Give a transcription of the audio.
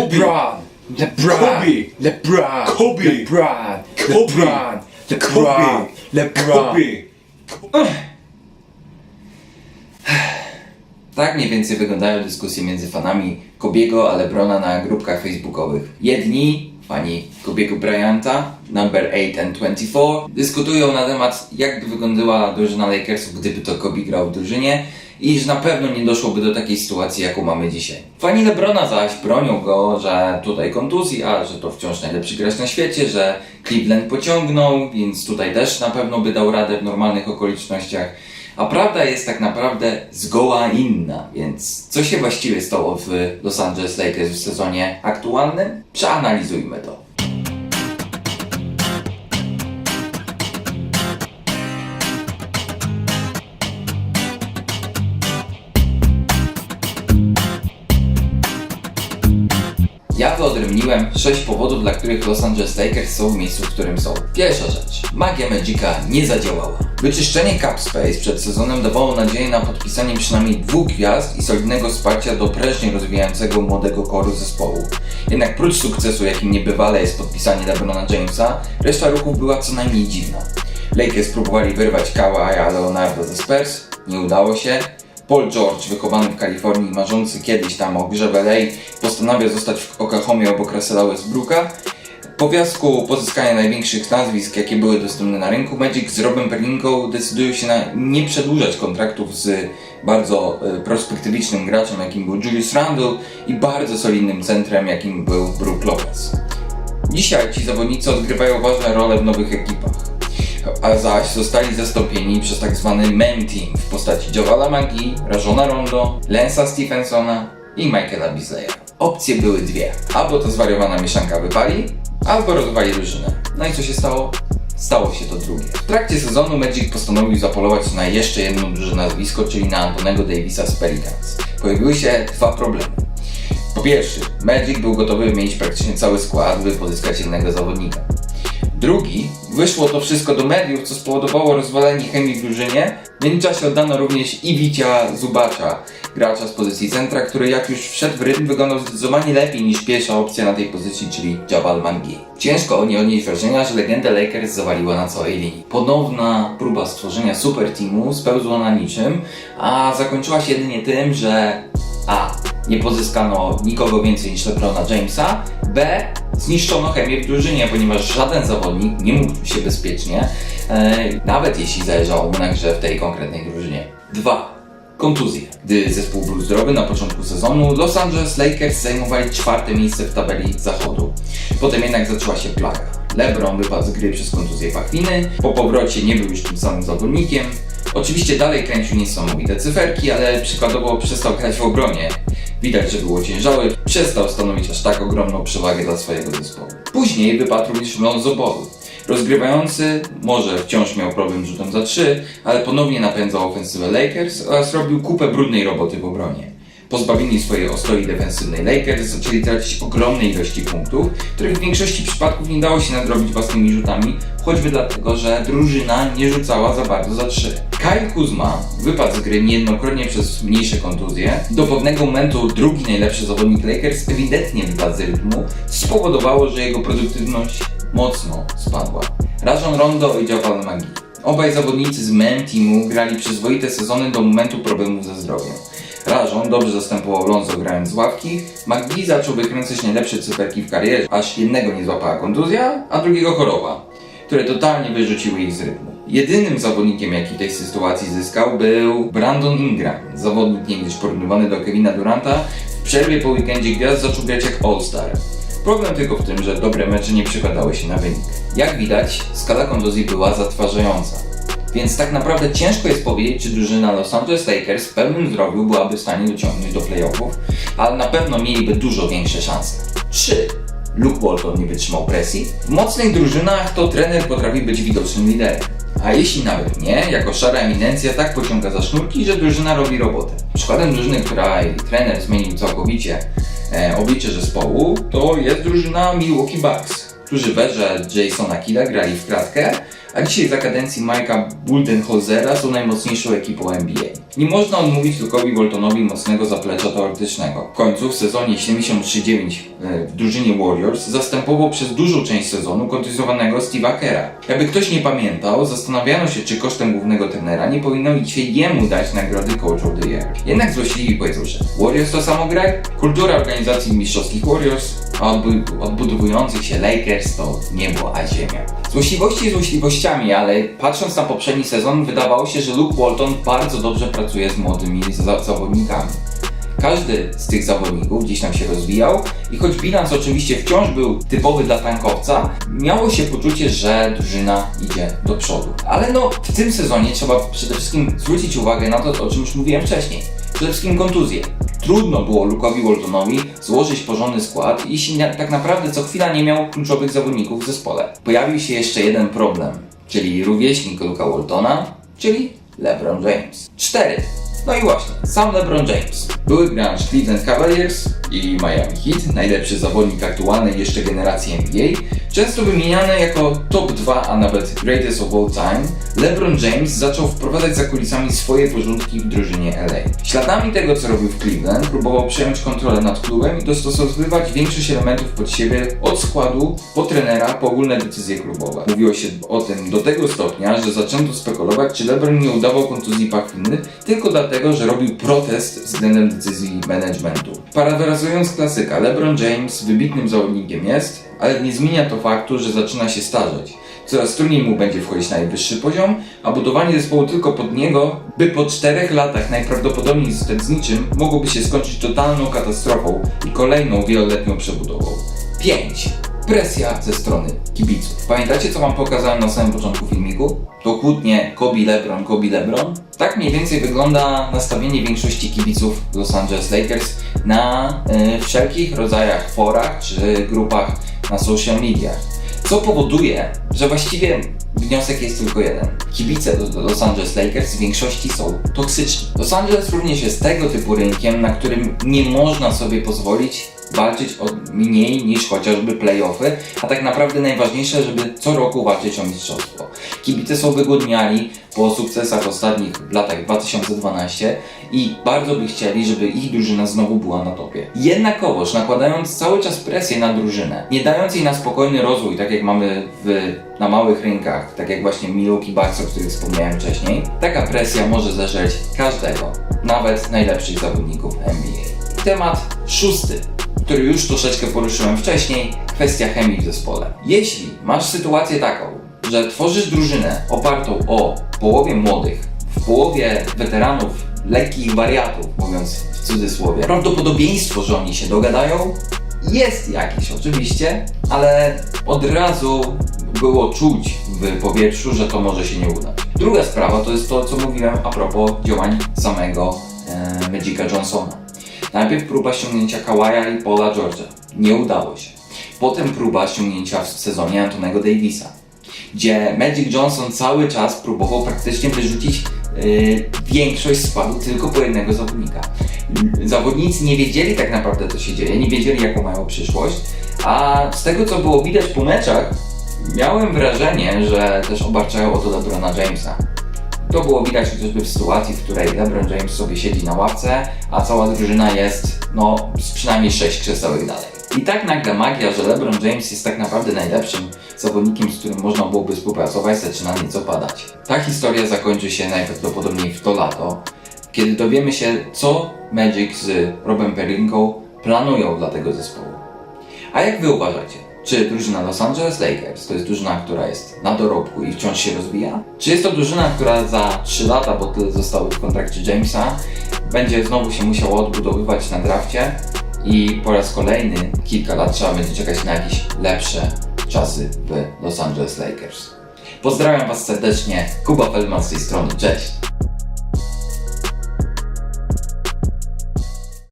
LeBron, LeBron, Kobe. LeBron, Kobe. LeBron, Kobe. LeBron, LeBron, Kobe. LeBron. Kobe. Tak mniej więcej wyglądają dyskusje między fanami Kobiego a Lebrona na grupkach facebookowych. Jedni, fani Kobiego Bryanta, number 8 and 24, dyskutują na temat jak by wyglądała drużyna Lakersów, gdyby to Kobe grał w drużynie i że na pewno nie doszłoby do takiej sytuacji, jaką mamy dzisiaj. Fani Lebrona zaś bronią go, że tutaj kontuzja, że to wciąż najlepszy gracz na świecie, że Cleveland pociągnął, więc tutaj też na pewno by dał radę w normalnych okolicznościach. A prawda jest tak naprawdę zgoła inna, więc co się właściwie stało w Los Angeles Lakers w sezonie aktualnym? Przeanalizujmy to. Ja wyodrębniłem 6 powodów, dla których Los Angeles Lakers są w miejscu, w którym są. Pierwsza rzecz. Magia Magica nie zadziałała. Wyczyszczenie cap space przed sezonem dawało nadzieję na podpisanie przynajmniej dwóch gwiazd i solidnego wsparcia do prężnie rozwijającego młodego koru zespołu. Jednak prócz sukcesu, jakim niebywale jest podpisanie LeBrona Jamesa, reszta ruchów była co najmniej dziwna. Lakers próbowali wyrwać Kawaja Leonardo ze Spurs, nie udało się. Paul George, wychowany w Kalifornii, marzący kiedyś tam o grze w LA, postanawia zostać w Oklahomie obok Russella Westbrooka. Po wniosku pozyskania największych nazwisk, jakie były dostępne na rynku, Magic z Robem Perlingą decydują się na nie przedłużać kontraktów z bardzo e, perspektywicznym graczem, jakim był Julius Randle i bardzo solidnym centrem, jakim był Brook Lopez. Dzisiaj ci zawodnicy odgrywają ważne role w nowych ekipach a zaś zostali zastąpieni przez tak zwany main team w postaci Jovala Magii, Rajona Rondo, Lensa Stephensona i Michaela Bisleya. Opcje były dwie. Albo to zwariowana mieszanka wypali, albo rozwali drużynę. No i co się stało? Stało się to drugie. W trakcie sezonu Magic postanowił zapolować na jeszcze jedno duże nazwisko, czyli na Antonego Davisa z Pelicans. Pojawiły się dwa problemy. Po pierwsze, Magic był gotowy wymienić praktycznie cały skład, by pozyskać jednego zawodnika. Drugi, wyszło to wszystko do mediów, co spowodowało rozwalenie chemii w drużynie. W międzyczasie oddano również Iwicia Zubacza, gracza z pozycji centra, który jak już wszedł w rytm wyglądał zdecydowanie lepiej niż pierwsza opcja na tej pozycji, czyli Jabal Mangi. Ciężko nie odnieść wrażenia, że legendę Lakers zawaliła na całej linii. Ponowna próba stworzenia super teamu spełzła na niczym, a zakończyła się jedynie tym, że a. Nie pozyskano nikogo więcej niż LeBrona Jamesa. B. Zniszczono chemię w drużynie, ponieważ żaden zawodnik nie mógł się bezpiecznie, e, nawet jeśli zależało mu na grze w tej konkretnej drużynie. 2. Kontuzje. Gdy zespół był zdrowy na początku sezonu, Los Angeles Lakers zajmowali czwarte miejsce w tabeli zachodu. Potem jednak zaczęła się plaga. LeBron wypadł z gry przez kontuzję pachwiny, po powrocie nie był już tym samym zawodnikiem. Oczywiście dalej kręcił niesamowite cyferki, ale przykładowo przestał grać w obronie. Widać, że był ociężały, przestał stanowić aż tak ogromną przewagę dla swojego zespołu. Później wypadł również Lonzo Ball. Rozgrywający może wciąż miał problem z rzutem za 3, ale ponownie napędzał ofensywę Lakers oraz robił kupę brudnej roboty w obronie. Pozbawieni swojej ostoi defensywnej Lakers zaczęli tracić ogromne ilości punktów, których w większości przypadków nie dało się nadrobić własnymi rzutami, choćby dlatego, że drużyna nie rzucała za bardzo za 3. Kyle Kuzma wypadł z gry niejednokrotnie przez mniejsze kontuzje. Do pewnego momentu drugi najlepszy zawodnik Lakers ewidentnie wypadł z rytmu, spowodowało, że jego produktywność mocno spadła. Rajon Rondo i Javal Magii. Obaj zawodnicy z men teamu grali przyzwoite sezony do momentu problemów ze zdrowiem. Rajon dobrze zastępował Lonzo grając z ławki, McGee zaczął wykręcać najlepsze cyferki w karierze, aż jednego nie złapała kontuzja, a drugiego choroba, które totalnie wyrzuciły ich z rytmu. Jedynym zawodnikiem, jaki tej sytuacji zyskał, był Brandon Ingram, zawodnik niegdyś porównywany do Kevina Duranta. W przerwie po weekendzie gwiazd zaczął grać jak All-Star. Problem tylko w tym, że dobre mecze nie przekładały się na wynik. Jak widać, skala kontuzji była zatrważająca. Więc tak naprawdę ciężko jest powiedzieć, czy drużyna Los Angeles Lakers w pełnym zdrowiu byłaby w stanie dociągnąć do playoffów, ale na pewno mieliby dużo większe szanse. 3. Luke Walton nie wytrzymał presji. W mocnych drużynach to trener potrafi być widocznym liderem. A jeśli nawet nie, jako szara eminencja tak pociąga za sznurki, że drużyna robi robotę. Przykładem drużyny, która jej trener zmienił całkowicie e, oblicze zespołu, to jest drużyna Milwaukee Bucks którzy w erze Jasona Killa grali w klatkę, a dzisiaj za kadencji Mike'a Budenholzera są najmocniejszą ekipą NBA. Nie można odmówić Luke'owi Waltonowi mocnego zaplecza teoretycznego. W końcu w sezonie 73-9 e, w drużynie Warriors zastępował przez dużą część sezonu kontuzjowanego Steve'a Kera. Jakby ktoś nie pamiętał, zastanawiano się, czy kosztem głównego trenera nie powinno się jemu dać nagrody Coach of the Year. Jednak złośliwi powiedzą, że Warriors to samo grę, kultura organizacji mistrzowskich Warriors, a odbu- odbudowujących się Lakers to niebo a ziemia. Złośliwości ale patrząc na poprzedni sezon, wydawało się, że Luke Walton bardzo dobrze pracuje z młodymi za- zawodnikami. Każdy z tych zawodników gdzieś tam się rozwijał i choć bilans oczywiście wciąż był typowy dla tankowca, miało się poczucie, że drużyna idzie do przodu. Ale no, w tym sezonie trzeba przede wszystkim zwrócić uwagę na to, o czym już mówiłem wcześniej. Przede wszystkim kontuzje. Trudno było Luke'owi Waltonowi złożyć porządny skład, jeśli na, tak naprawdę co chwila nie miał kluczowych zawodników w zespole. Pojawił się jeszcze jeden problem, czyli rówieśnik Luke'a Waltona, czyli LeBron James. 4. No i właśnie, sam LeBron James. Były gracz Cleveland Cavaliers i Miami Heat, najlepszy zawodnik aktualnej jeszcze generacji NBA, często wymieniany jako top 2, a nawet greatest of all time, LeBron James zaczął wprowadzać za kulisami swoje porządki w drużynie LA. Śladami tego, co robił w Cleveland, próbował przejąć kontrolę nad klubem i dostosowywać większość elementów pod siebie od składu, po trenera, po ogólne decyzje klubowe. Mówiło się o tym do tego stopnia, że zaczęto spekulować, czy LeBron nie udawał kontuzji pachwiny tylko dlatego, że robił protest względem decyzji managementu. Parafrazując klasyka, LeBron James wybitnym zawodnikiem jest, ale nie zmienia to faktu, że zaczyna się starzeć. Coraz trudniej mu będzie wchodzić na najwyższy poziom, a budowanie zespołu tylko pod niego, by po czterech latach najprawdopodobniej zostać z niczym, mogłoby się skończyć totalną katastrofą i kolejną wieloletnią przebudową. 5. Presja ze strony kibiców. Pamiętacie, co wam pokazałem na samym początku filmiku? To kłótnie Kobe LeBron, Kobe LeBron. Tak mniej więcej wygląda nastawienie większości kibiców Los Angeles Lakers na y, wszelkich rodzajach forach czy grupach na social mediach. Co powoduje, że właściwie wniosek jest tylko jeden. Kibice Los Angeles Lakers w większości są toksyczni. Los Angeles również jest tego typu rynkiem, na którym nie można sobie pozwolić walczyć o mniej niż chociażby playoffy, a tak naprawdę najważniejsze, żeby co roku walczyć o mistrzostwo. Kibice są wygłodniali po sukcesach ostatnich w latach 2012 i bardzo by chcieli, żeby ich drużyna znowu była na topie. Jednakowoż nakładając cały czas presję na drużynę, nie dając jej na spokojny rozwój, tak jak mamy w, na małych rynkach, tak jak właśnie Milwaukee Bucks, o których wspomniałem wcześniej, taka presja może zeżreć każdego, nawet najlepszych zawodników NBA. Temat szósty, który już troszeczkę poruszyłem wcześniej, kwestia chemii w zespole. Jeśli masz sytuację taką, że tworzysz drużynę opartą o połowie młodych, w połowie weteranów, lekkich wariatów, mówiąc w cudzysłowie, prawdopodobieństwo, że oni się dogadają, jest jakieś oczywiście, ale od razu było czuć w powietrzu, że to może się nie udać. Druga sprawa to jest to, co mówiłem a propos działań samego e, Johnsona. Najpierw próba ściągnięcia Kawaja i Paula George'a. Nie udało się. Potem próba ściągnięcia w sezonie Antonego Davisa, gdzie Magic Johnson cały czas próbował praktycznie wyrzucić yy, większość składu tylko po jednego zawodnika. Zawodnicy nie wiedzieli tak naprawdę co się dzieje, nie wiedzieli jaką mają przyszłość, a z tego co było widać po meczach, miałem wrażenie, że też obarczają o to LeBrona Jamesa. To było widać chociażby w sytuacji, w której LeBron James sobie siedzi na ławce, a cała drużyna jest, no, z przynajmniej 6 krzesełek dalej. I tak nagle magia, że LeBron James jest tak naprawdę najlepszym zawodnikiem, z którym można byłoby współpracować, zaczyna nieco padać. Ta historia zakończy się najprawdopodobniej w to lato, kiedy dowiemy się, co Magic z Robem Pelinką planują dla tego zespołu. A jak wy uważacie? Czy drużyna Los Angeles Lakers to jest drużyna, która jest na dorobku i wciąż się rozwija? Czy jest to drużyna, która za 3 lata, bo tyle zostały w kontrakcie Jamesa, będzie znowu się musiała odbudowywać na drafcie i po raz kolejny kilka lat trzeba będzie czekać na jakieś lepsze czasy w Los Angeles Lakers? Pozdrawiam Was serdecznie, Kuba Feldman z tej strony, cześć!